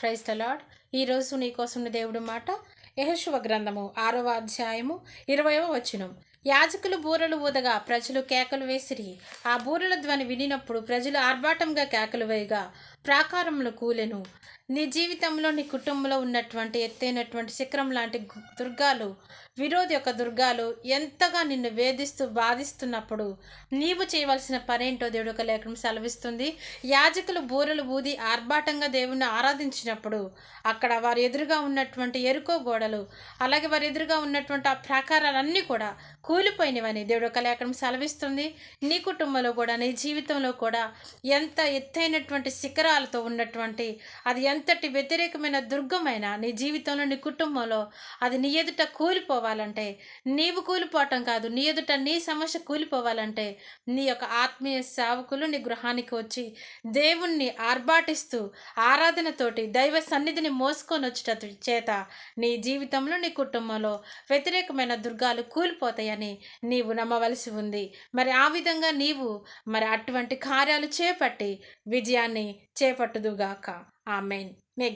Praise the lord ఈరోజు నీకోసం దేవుడు మాట యహశువ గ్రంథము ఆరవ అధ్యాయము ఇరవయవ వచనం. యాజకులు బూరలు ఊదగా ప్రజలు కేకలు వేసిరి. ఆ బూరల ధ్వని వినినప్పుడు ప్రజలు ఆర్భాటంగా కేకలు వేయగా ప్రాకారములు కూలెను. నీ జీవితంలో నీ కుటుంబంలో ఉన్నటువంటి ఎత్తైనటువంటి శిఖరం లాంటి దుర్గాలు విరోధి యొక్క దుర్గాలు ఎంతగా నిన్ను వేధిస్తూ బాధిస్తున్నప్పుడు నీవు చేయవలసిన పనేంటో దేవుడు ఒక లేఖనం సెలవిస్తుంది. యాజకులు బూరలు బూది ఆర్భాటంగా దేవుణ్ణి ఆరాధించినప్పుడు అక్కడ వారి ఎదురుగా ఉన్నటువంటి ఎరుకో గోడలు అలాగే వారి ఎదురుగా ఉన్నటువంటి ఆ ప్రాకారాలన్నీ కూడా కూలిపోయినవని దేవుడు ఒక లేఖనం సెలవిస్తుంది. నీ కుటుంబంలో కూడా నీ జీవితంలో కూడా ఎంత ఎత్తైనటువంటి శిఖరాలతో ఉన్నటువంటి అది ఎంతటి వ్యతిరేకమైన దుర్గమైన నీ జీవితంలో నీ కుటుంబంలో అది నీ ఎదుట కూలిపోవాలంటే నీవు కూలిపోవటం కాదు నీ ఎదుట నీ సమస్య కూలిపోవాలంటే నీ యొక్క ఆత్మీయ సేవకులు నీ గృహానికి వచ్చి దేవుణ్ణి ఆర్భాటిస్తూ ఆరాధనతోటి దైవ సన్నిధిని మోసుకొని వచ్చేట చేత నీ జీవితంలో నీ కుటుంబంలో వ్యతిరేకమైన దుర్గాలు కూలిపోతాయని నీవు నమ్మవలసి ఉంది. మరి ఆ విధంగా నీవు మరి అటువంటి కార్యాలు చేపట్టి విజయాన్ని చేపట్టుదుగాక. ఆమెన్. మే